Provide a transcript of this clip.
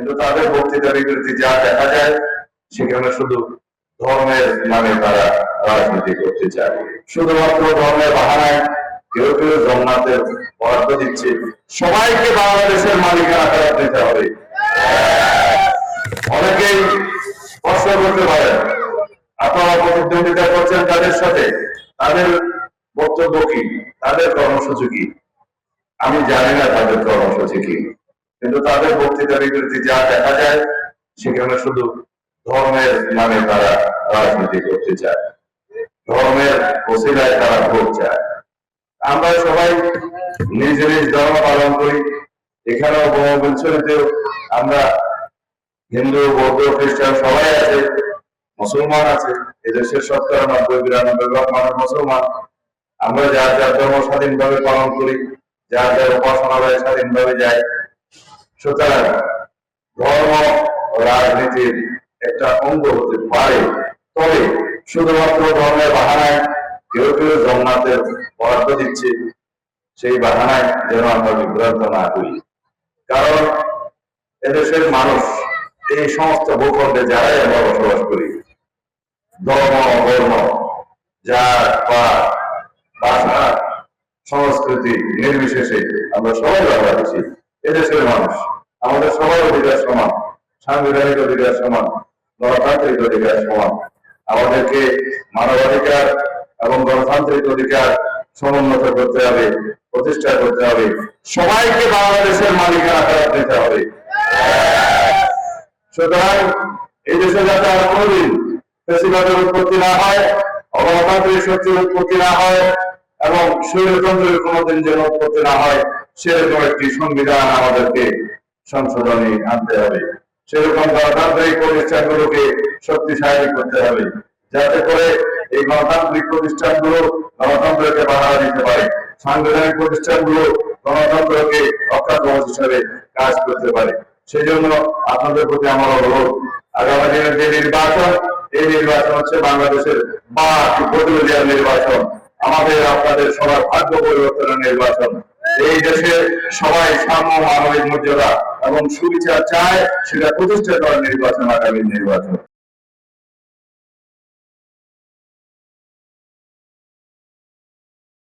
কিন্তু তাদের বক্তৃতা বিবৃতি যা দেখা যায়, সেখানে শুধু ধর্মের নামে তারা রাজনীতি করতে চায়। শুধুমাত্র ধর্মের বাহানায় কেউ কেউ জন্নাতের বরাদ্দ দিচ্ছে, সবাইকে বাংলাদেশের মালিকানা ফেরত দিতে হবে। অনেকেই প্রশ্ন করতে পারেন, আপনারা প্রতিদ্বন্দ্বিতা করছেন তাদের সাথে, তাদের বক্তব্য কি, তাদের কর্মসূচি কি? আমি জানি না তাদের কর্মসূচি কি। কিন্তু তাদের বক্তৃতা বিবৃতি যা দেখা যায়, সেখানে শুধু ধর্মের নামে তারা রাজনীতি করতে চায়। ধর্মের ওসিলায় তারা ভোট চায়। আমরা সবাই নিজ নিজ ধর্ম পালন করি। এখানেও বঙ্গবন্ধুতেও আমরা হিন্দু, বৌদ্ধ, খ্রিস্টান সবাই আছে, মুসলমান আছে, এদেশের শতকরা নব্বই, বিরানব্বই ভাগ মানুষ মুসলমান। আমরা যার যার ধর্ম স্বাধীনভাবে পালন করি, যার যার উপাসনালয়ে স্বাধীনভাবে যাই সুতরাং ধর্ম রাজনীতির একটা অঙ্গ হতে পারে। তবে শুধুমাত্র ধর্মের বাহানায় কেউ কেউ জগন্নাথের বরাদ্দ দিচ্ছে, সেই বাহানায় যেন আমরা বিভ্রান্ত না করি কারণ এদেশের মানুষ, এই সমস্ত ভূখণ্ডে যারাই আমরা বসবাস করি, ধর্ম বর্ণ জাত, পাত, ভাষা, সংস্কৃতি, নির্বিশেষে আমরা সবাই বাংলাদেশি। এদেশের মানুষ, আমাদের সবার অধিকার সমান, সাংবিধানিক অধিকার সমান, গণতান্ত্রিক অধিকার সমান। আমাদেরকে মানবাধিকার এবং গণতান্ত্রিক অধিকার সমুন্নত করতে হবে, প্রতিষ্ঠা করতে হবে। সবাইকে বাংলাদেশের মালিকানা ফেরত দিতে হবে। সুতরাং এই দেশে যাতে আর কোনদিন ফেসিবাদের উৎপত্তি না হয়, অগণতান্ত্রিক শক্তির উৎপত্তি না হয়, এবং স্বৈরতন্ত্রের কোনোদিন যেন উৎপত্তি না হয় সেরকম একটি সংবিধান আমাদেরকে সংশোধনে আনতে হবে। সেরকম গণতান্ত্রিক প্রতিষ্ঠানগুলোকে শক্তিশালী করতে হবে, যাতে করে এই গণতান্ত্রিক প্রতিষ্ঠানগুলো গণতন্ত্রকে বাধা দিতে পারে। সাংবিধানিক প্রতিষ্ঠানগুলো গণতন্ত্রকে অক্ষাত হিসাবে কাজ করতে পারে। সেই জন্য আপনাদের প্রতি আমার অনুরোধ, আগামী দিনের যে নির্বাচন, এই নির্বাচন হচ্ছে বাংলাদেশের বাকি প্রতিনিধির নির্বাচন। আমাদের আপনাদের সবার ভাগ্য পরিবর্তনের নির্বাচন। এই দেশে সবাই সাম্য মানবিক মর্যাদা এবং সুবিচার চায়, সেটা প্রতিষ্ঠা করার নির্বাচন, আগামী নির্বাচন।